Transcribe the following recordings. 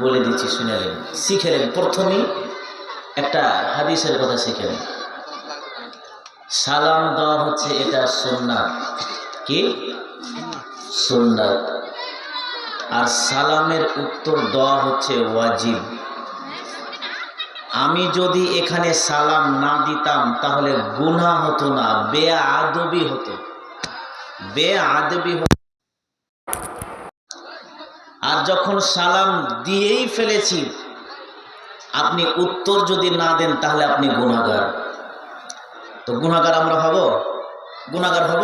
বলে দিচ্ছি শুনেলেন শিখেলেন প্রথমেই একটা হাদিসের কথা শিখেলেন সালাম দেওয়া হচ্ছে, এটা সুন্নাত। কি? সুন্নাত। আর সালামের উত্তর দেওয়া হচ্ছে ওয়াজিব। আমি যদি এখানে সালাম না দিতাম, তাহলে গুনাহ হতো না বে আদবি হতো। বে আদবি হতো। আর যখন সালাম দিয়েই ফেলেছি, আপনি উত্তর যদি না দেন, তাহলে আপনি গুণাগার তো গুণাগার আমরা হব? গুণাগার হব?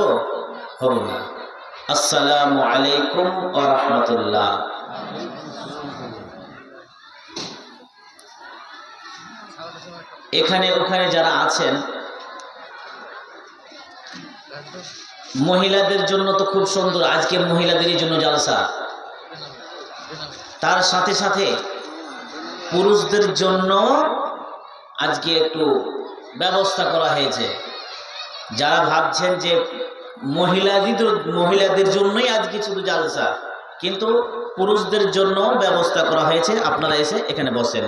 হব না। আসসালামু আলাইকুম ওয়া রাহমাতুল্লাহ। এখানে, ওখানে যারা আছেন, মহিলাদের জন্য তো খুব সুন্দর। আজকে মহিলাদেরই জন্য জালসা। তার সাথে সাথে পুরুষদের জন্য আজকে একটু ব্যবস্থা করা হয়েছে। যারা ভাবছেন যে মহিলাদের মহিলাদের জন্যই আজকে শুধু জালসা, কিন্তু পুরুষদের জন্য ব্যবস্থা করা হয়েছে। আপনারা এসে এখানে বসেন।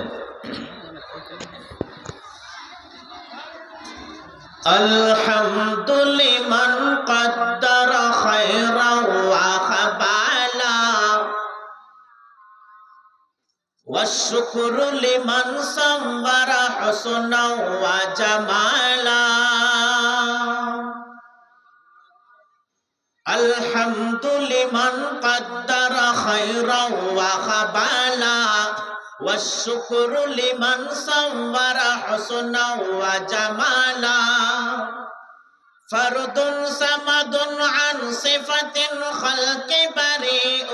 আলহামদুলিমান কদ্দার খায়রা ওয়া খাবা والشكر لمن صور حسنا وجمالا الحمد لمن قدر خيرا وخبالا والشكر لمن صور حسنا وجمالا فرد صمد عن صفة خلق بريء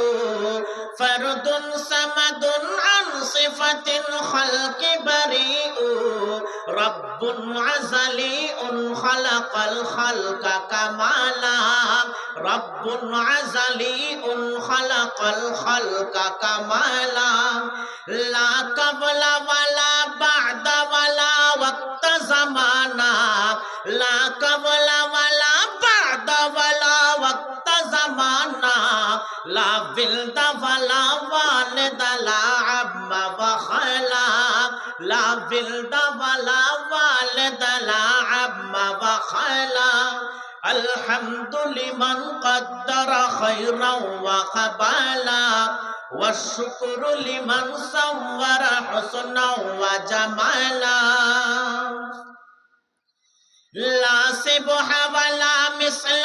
فرد صمد عن صفة خلق بريء. رب عزلي خلق الخلق كمالا رب عزلي خلق الخلق كمالا لا قبل ولا بعد ولا وقت زمانا. لا قبل ولا لا ولد ولا والد لا عم وخلا لا ولد ولا والد لا عم وخلا الحمد لمن قدر خيرا وقبالا والشكر لمن صور حسنا وجمالا لا سبح ولا مثل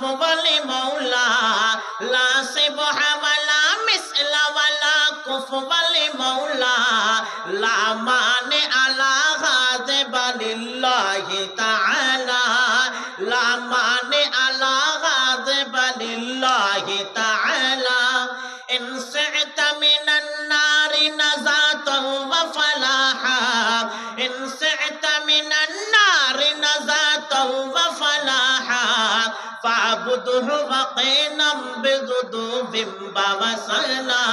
ولا كفو لمولا لا سبح ولا مثل ولا كفو لمولا لا مانع لا غاضب لله تعالى لا مانع لا غاضب لله تعالى إن سعت من النار نزاة وفلاحا فاعبده وقينا بذنوب ووسلا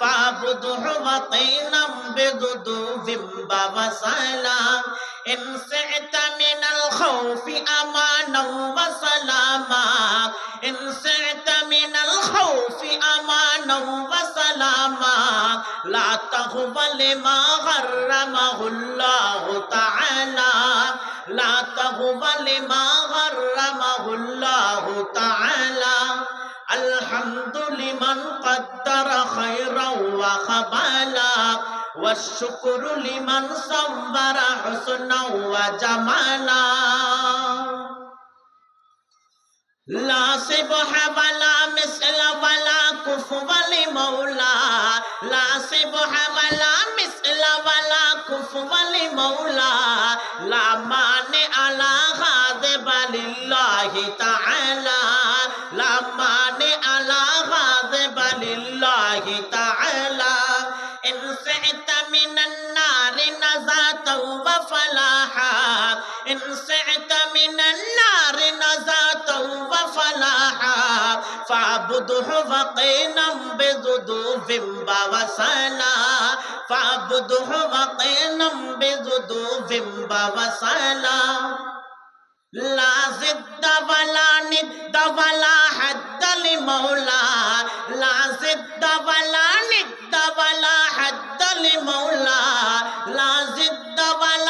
فاعبده وقينا بذنوب ووسلا إن سعت من الخوف أمانا وسلاما. إن سعت من الخوف أمانا وسلاما. لا تقبل ما غرمه الله تعالى. لا تقبل ما غرمه الله تعالى الحمد لمن قدر خيرا وخبالا والشكر لمن صبر حسنا وجمالا لا سبح ولا مثل ولا كفو لمولا لا سبح ولا مثل ولا كفو لمولا لا مانع لا غاضب لله تعالى لا مانع لا غاضب لله تعالى إن سعت من النار نزاة وفلاحا إن سعت فاعبده وقنا بذنوب ووسنا فاعبده وقنا بذنوب ووسنا لا ضد ولا ند ولا حد لمولا لا ضد ولا ند ولا حد لمولا لا ضد ولا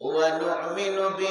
ونؤمن به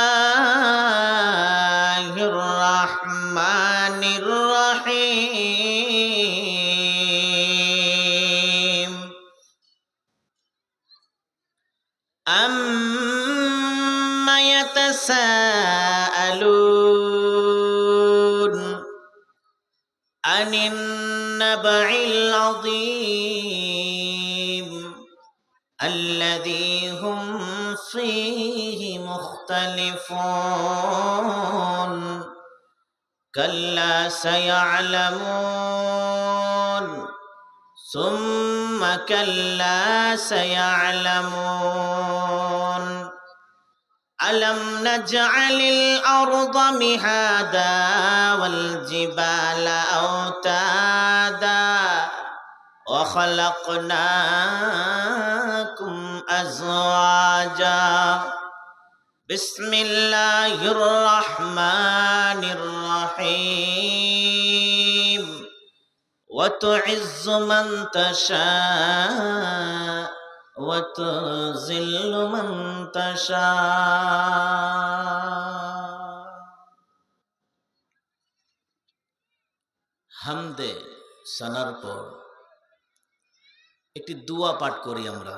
يتساءلون عن النبع العظيم الذي هم فيه مختلفون. كلا سيعلمون. ثم كلا سيعلمون. ألم نجعل الأرض مهادا والجبال أوتادا وخلقناكم أزواجا. بسم الله الرحمن الرحيم. وتعز من تشاء. وتذل من تشاء হামদে সানার পর একটি দোয়া পাঠ করি আমরা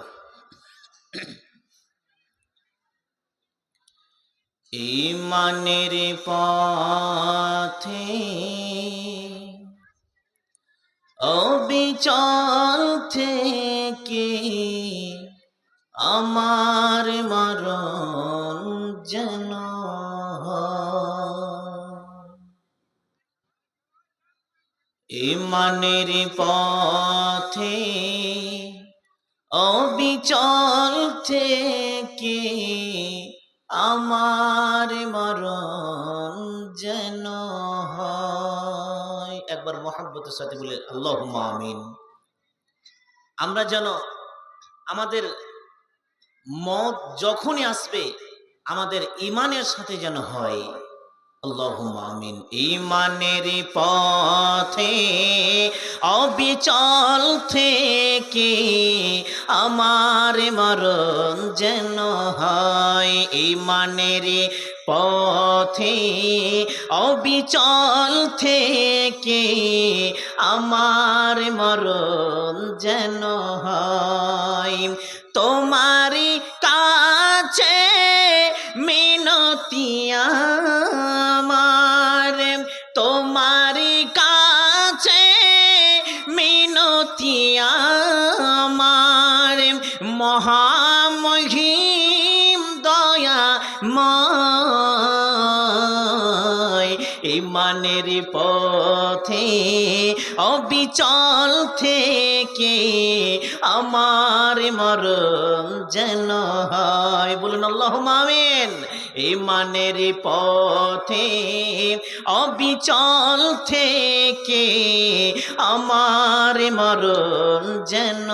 ইমানের পথে অবিচল থেকে আমার মরণ যেন ইমানের পথে অবিচল থেকে আমার মরণ যেন হয়। একবার মহাব্বতের সাথে বলে আল্লাহ আমিন। আমরা যেন আমাদের মত যখনই আসবে, আমাদের ইমানের সাথে যেন হয়। আমিন। ইমানের পথে, অবিচল থেকে আমার মরণ যেন হয়। ইমানের পথে, অবিচল থেকে আমার মরণ যেন হয়। মহামহিম দয়া ইমানের পথে অবিচল থেকে আমার মরণ যেন হয়। বলুন আল্লাহ মামিন ইমানের পথে অবিচল থেকে আমার মরণ যেন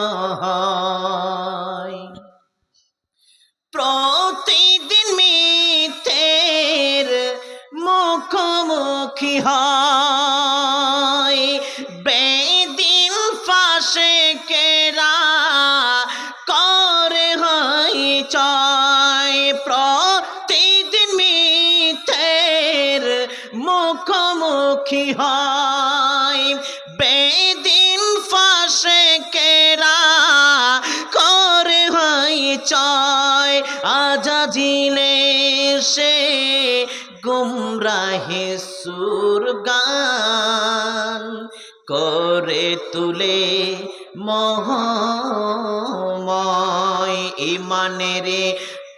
প্রতিদিন মিথের মুখোমুখি হয়। মুখোমুখি হয়। বেদিন ফাঁসে কেরা করে হয় চয়। আজাজিলে সে গুমরাহে সুর গান করে তুলে মহময় ইমানের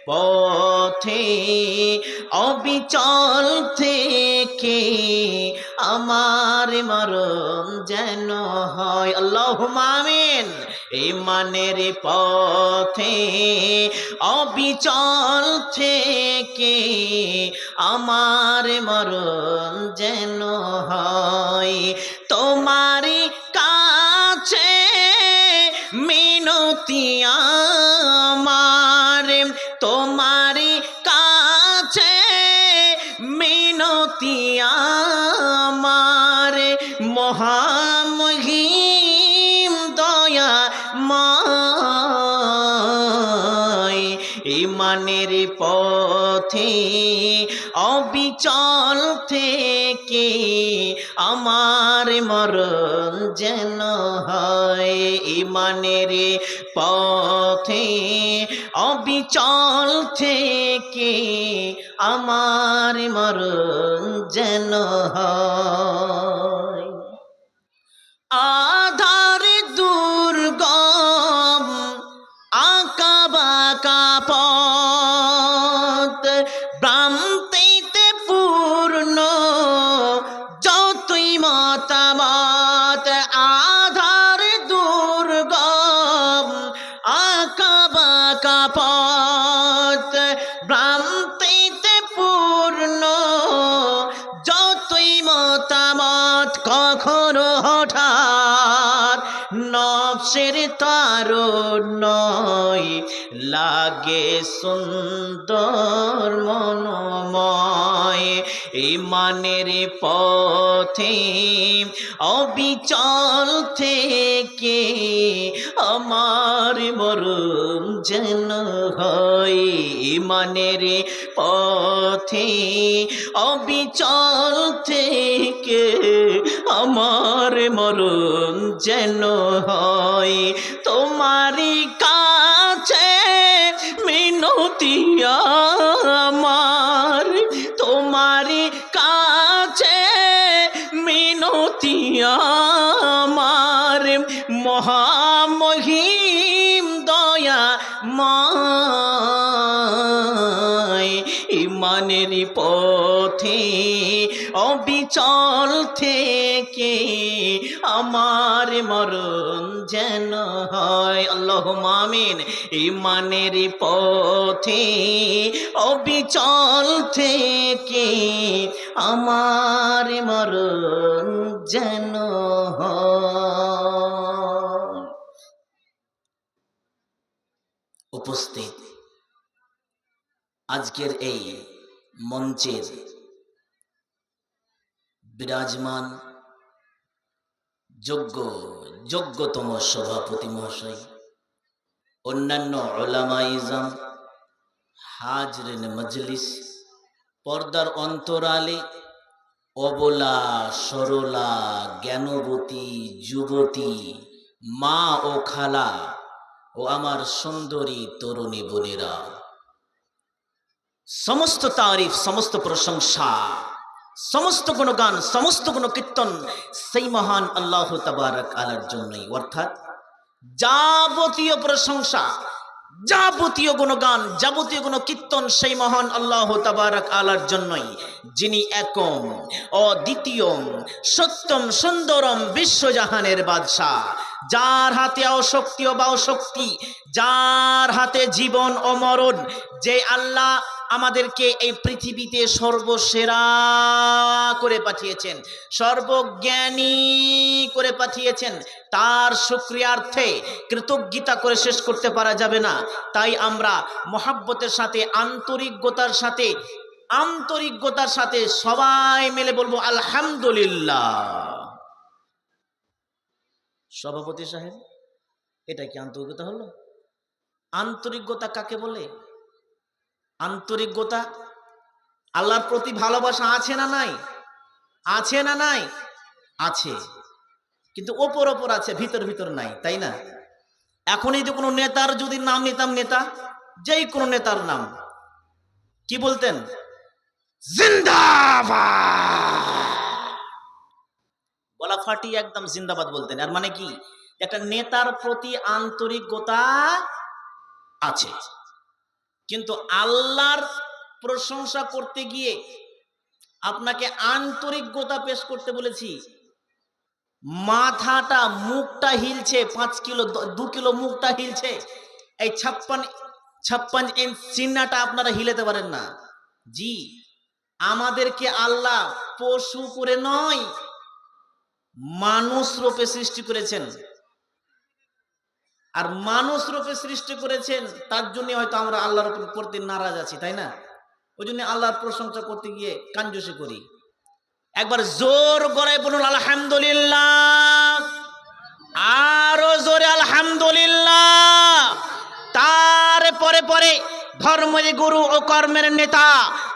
পথে অবিচল থেকে আমার মরণ যেন হয়। আল্লাহ মামিন ইমানের পথে অবিচল থেকে আমার মরণ যেন হয়। তোমারই কাছে মিনতি আমার তোমারই মহামহিম দয়া মায় ইমানের পথে অবিচল থেকে আমার মরণ যেন হয়, ইমানের পথে অবিচল থেকে আমার মরণ যেন হয়। আধার দুর্গম আঁকা বাঁকা পথ। নফসের তারুণ্যই লাগে সুন্দর মনোময়। ইমানের পথে, অবিচল থেকে আমার মরণ যেন হয়। ইমানের পথে, অবিচল থেকে আমার মরণ যেন হয়, তোমারই কাছে মিনতি আমার। তোমারই কাছে মিনতি আমার। মহামহিম দয়া মায়, ইমানের পথে অবিচল থেকে আমার মরণ যেন হয়। আল্লাহ মামিন ইমানের পথে অবিচল থেকে আমার মরণ যেন উপস্থিত। আজকের এই মঞ্চের বিরাজমান, যোগ্য, যোগ্যতম সভাপতি মহাশয়, অন্যান্য ওলামাইজাম হাজরেন মজলিস, পর্দার অন্তরালে অবলা, সরলা, জ্ঞানবতী, যুবতী, মা ও খালা ও আমার সুন্দরী তরুণী বোনেরা। সমস্ত তারিফ, সমস্ত প্রশংসা সমস্ত কোন গান, সমস্ত গুণ কীর্তন সেই মহান আল্লাহ তাবারক আলার জন্যই। অর্থাৎ যাবতীয় প্রশংসা, যাবতীয় গুণগান যাবতীয় গুণ কীর্তন সেই মহান আল্লাহ তাবারাক আলার জন্যই, যিনি একম, অদ্বিতীয় সত্যম সুন্দরম বিশ্বজাহানের বাদশাহ, যার হাতে অশক্তি ও বা অশক্তি যার হাতে জীবন ও মরণ, যে আল্লাহ আমাদেরকে এই পৃথিবীতে সর্বসেরা করে পাঠিয়েছেন, সর্বজ্ঞানী করে পাঠিয়েছেন। তার শুক্রিয়ার্থে কৃতজ্ঞতা করে শেষ করতে পারা যাবে না। তাই আমরা মহাব্বতের সাথে, আন্তরিকতার সাথে আন্তরিকতার সাথে সবাই মিলে বলব আলহামদুলিল্লাহ। সভাপতি সাহেব, এটা কি আন্তরিকতা হলো? আন্তরিকতা কাকে বলে? আন্তরিকতা? আল্লাহর প্রতি ভালোবাসা আছে না নাই? আছে না নাই? আছে। কিন্তু ওপর ওপর আছে, ভিতর ভিতর নাই, তাই না? এখন এই যে কোনো নেতার যদি নাম নিতাম নেতা, যেই কোনো নেতার নাম, কি বলতেন? গলা ফাটিয়ে একদম জিন্দাবাদ বলতেন। আর মানে কি? একটা নেতার প্রতি আন্তরিকতা আছে। কিন্তু আল্লাহর প্রশংসা করতে গিয়ে আপনাকে আন্তরিকতা পেশ করতে বলেছি। মাথাটা, মুখটা হিলছে, পাঁচ কিলো, দু কিলো মুখটা হিলছে। এই ছাপ্পান ছাপ্পান ইঞ্চ চিহ্নাটা আপনারা হিলেতে পারেন না। জি, আমাদেরকে আল্লাহ পশু করে নয়, মানুষ রূপে সৃষ্টি করেছেন। আর মানুষ রূপে সৃষ্টি করেছেন, তার জন্য হয়তো আমরা আল্লাহর উপর করতে নারাজ আছি, তাই না? ওই জন্য আল্লাহর প্রশংসা করতে গিয়ে কাঞ্জসি করি। একবার জোর গড়াই বলুন, আলহামদুলিল্লাহ। আরও জোরে, আলহামদুলিল্লাহ। পরে পরে পরে ধর্মের গুরু ও কর্মের নেতা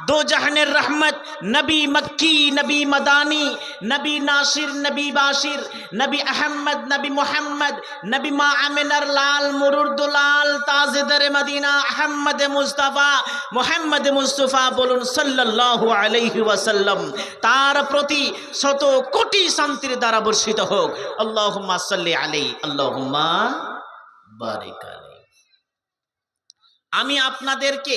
দো জাহানের রহমত নবী মক্কি নবী মদানি নবী নাসির নবী বাসির নবী আহমদ নবী মোহাম্মদ নবী মা আমিনার লাল মুরুদুলাল তাজেদার Medina Ahmad Mustafa Muhammad Mustafa বলুন সাল্লাল্লাহু আলাইহি ওয়াসাল্লাম তার প্রতি শত কোটি শান্তির দ্বারা বর্ষিত হোক আল্লাহুম্মা সাল্লি আলাইহি আল্লাহুম্মা বারিক আলাইহি আমি আপনাদেরকে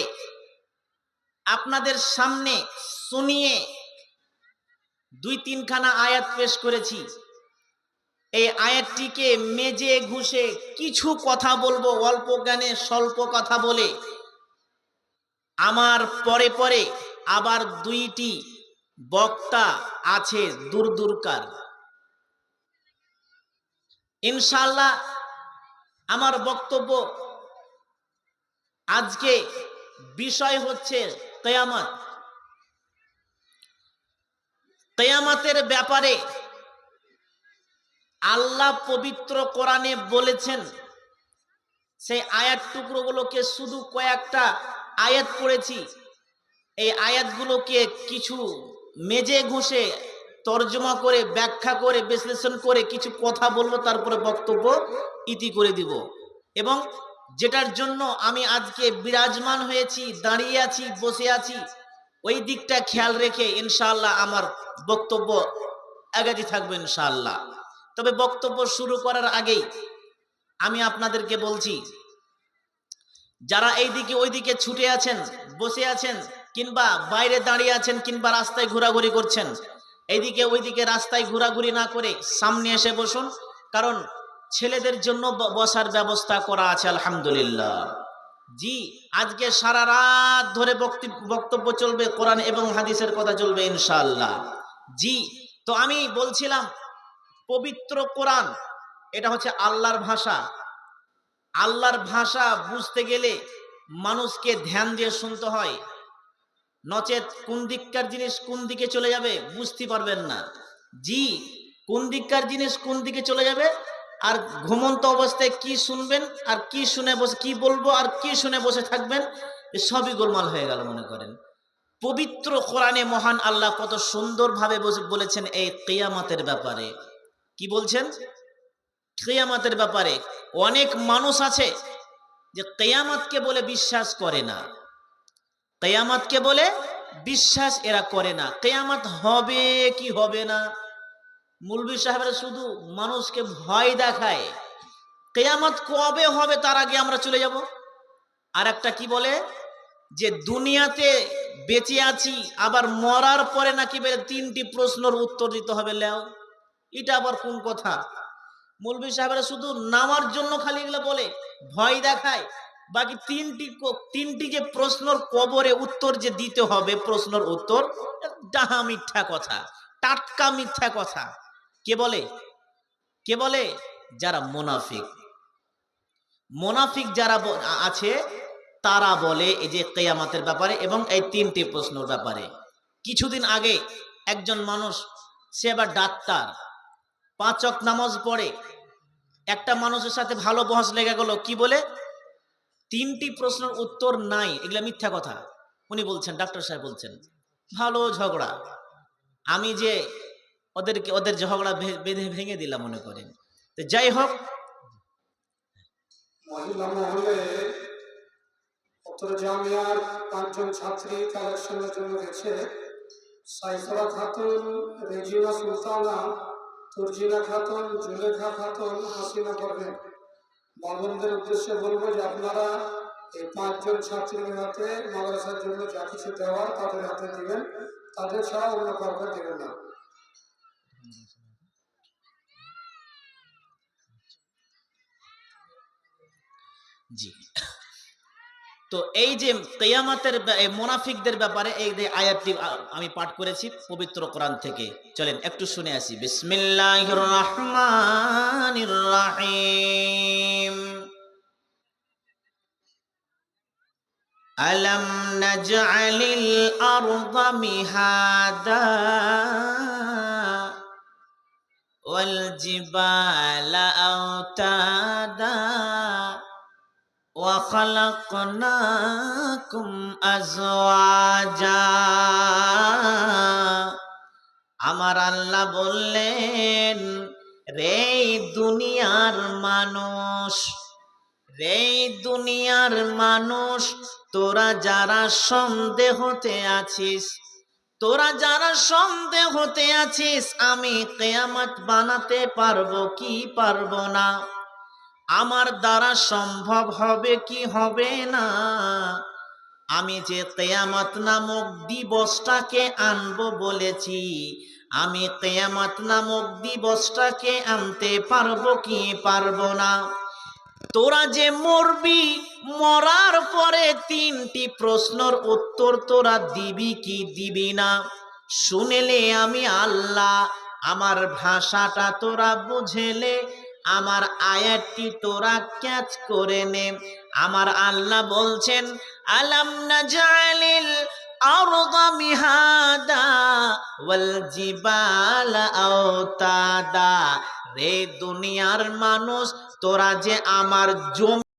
আপনাদের সামনে শুনিয়ে দুই তিনখানা আয়াত পেশ করেছি। এই আয়াতটিকে মেজে ঘুষে কিছু কথা বলব, অল্প জ্ঞানে স্বল্প কথা বলে। আমার পরে পরে আবার দুইটি বক্তা আছে দূর দূরকার। ইনশাল্লাহ আমার বক্তব্য আজকে বিষয় হচ্ছে কেয়ামত। কেয়ামতের ব্যাপারে আল্লাহ পবিত্র কোরআনে বলেছেন, সেই আয়াত টুকরোগুলোকে শুধু কয়েকটা আয়াত পড়েছি। এই আয়াতগুলোকে কিছু মেজে ঘষে তর্জমা করে, ব্যাখ্যা করে, বিশ্লেষণ করে কিছু কথা বলব, তারপরে বক্তব্য ইতি করে দিব। এবং যেটার জন্য আমি আজকে বিরাজমান হয়েছি, দাঁড়িয়ে আছি, বসে আছি। ওই দিকটা খেয়াল রেখে ইনশাআল্লাহ আমার বক্তব্য আগাতে থাকবে ইনশাআল্লাহ। তবে বক্তব্য শুরু করার আগেই আমি আপনাদেরকে বলছি, যারা এই দিকে ওই দিকে ছুটে আছেন, বসে আছেন, কিংবা বাইরে দাঁড়িয়ে আছেন, কিংবা রাস্তায় ঘোরাঘুরি করছেন, এইদিকে ওইদিকে রাস্তায় ঘোরাঘুরি না করে সামনে এসে বসুন, কারণ ছেলেদের জন্য বসার ব্যবস্থা করা আছে, আলহামদুলিল্লাহ। জি, আজকে সারা রাত ধরে বক্তি- বক্তব্য চলবে, কোরআন এবং হাদিসের কথা চলবে, ইনশাআল্লাহ। জি, তো আমি বলছিলাম, পবিত্র কোরআন, এটা হচ্ছে আল্লাহর ভাষা। আল্লাহর ভাষা বুঝতে গেলে মানুষকে ধ্যান দিয়ে শুনতে হয়। নচেত কোন দিককার জিনিস কোন দিকে চলে যাবে বুঝতে পারবেন না। জি, কোন দিককার জিনিস কোন দিকে চলে যাবে আর ঘুমন্ত অবস্থায় কি শুনবেন, আর কি শুনে বসে, কি বলব, আর কি শুনে বসে থাকবেন সবই গোলমাল হয়ে গেল মনে করেন। পবিত্র কোরআনে মহান আল্লাহ কত সুন্দরভাবে বলেছেন এই কেয়ামতের ব্যাপারে। কি বলছেন? কেয়ামতের ব্যাপারে। অনেক মানুষ আছে যে কেয়ামতকে বলে বিশ্বাস করে না। কেয়ামতকে বলে বিশ্বাস এরা করে না। কেয়ামত হবে কি হবে না? মুলবি সাহেবরা শুধু মানুষকে ভয় দেখায়। কেয়ামত কবে হবে তার আগে আমরা চলে যাব। আর একটা কি বলে? যে দুনিয়াতে বেঁচে আছি, আবার মরার পরে নাকি তিনটি প্রশ্নের উত্তর দিতে হবে, লেও। এটা আবার কোন কথা? মৌলভী সাহেবরা শুধু নামার জন্য খালি এগুলো বলে, ভয় দেখায়। বাকি তিনটি তিনটি যে প্রশ্নর কবরে উত্তর যে দিতে হবে, প্রশ্নের উত্তর ডাহা মিথ্যা কথা, টাটকা মিথ্যা কথা। কে বলে? কে বলে? যারা মোনাফিক। মোনাফিক যারা আছে, তারা বলে এই যে কেয়ামাতের ব্যাপারে এবং এই তিনটি প্রশ্নের ব্যাপারে। কিছুদিন আগে একজন মানুষ, সে আবার ডাক্তার পাঁচক নামাজ পড়ে। একটা মানুষের সাথে ভালো বহস লেগে গেল, কি বলে? তিনটি প্রশ্নের উত্তর নাই, এগুলা মিথ্যা কথা। উনি বলছেন, ডাক্তার সাহেব বলছেন, ভালো ঝগড়া। আমি যে ওদেরকে, ওদের ঝগড়া বেঁধে, ভেঙে দিলাম মনে করেন। তো যাই হোক। জামিয়ার পাঁচজন ছাত্রী জন্য খাতুন খাতুন, জুলেখা খাতুন বাবনদের উদ্দেশ্যে বলব যে আপনারা এই পাঁচজন ছাত্রীর হাতে মাদ্রাসার জন্য যা কিছু দেওয়ার তাদের হাতে দিবেন। তাদের ছাড়া অন্য কাউকে দেবেন না। জি। তো এই যে কেয়ামাতের মোনাফিকদের ব্যাপারে এই যে আয়াতটি আমি পাঠ করেছি পবিত্র কোরআন থেকে। চলেন, একটু শুনে আসি। বিসমিল্লাহ রহমানির আলম নজালিল আরদা মিহাদা ওল জিবালা আওতাদা وخلقناكم أزواجا আমার আল্লাহ বললেন রে দুনিয়ার মানুষ রে দুনিয়ার মানুষ তোরা যারা সন্দেহতে আছিস তোরা যারা সন্দেহতে আছিস আমি কেয়ামত বানাতে পারবো কি পারবো না আমার দ্বারা সম্ভব হবে কি হবে না? আমি যে কেয়ামত নামক দিবসটাকে আনব বলেছি, আমি কেয়ামত নামক দিবসটাকে আনতে পারব কি পারব না? তোরা যে মরবি, মরার পরে তিনটি প্রশ্নর উত্তর তোরা দিবি কি দিবি না? শুনেলে আমি আল্লাহ, আমার ভাষাটা তোরা বুঝেলে আমার আয়াতটি তোরা ক্যাচ করে নে। আমার আল্লাহ বলছেন, আলাম না জালিল মিহাদা ওয়াল জিবাল আওতাদা। রে দুনিয়ার মানুষ, তোরা যে আমার জমি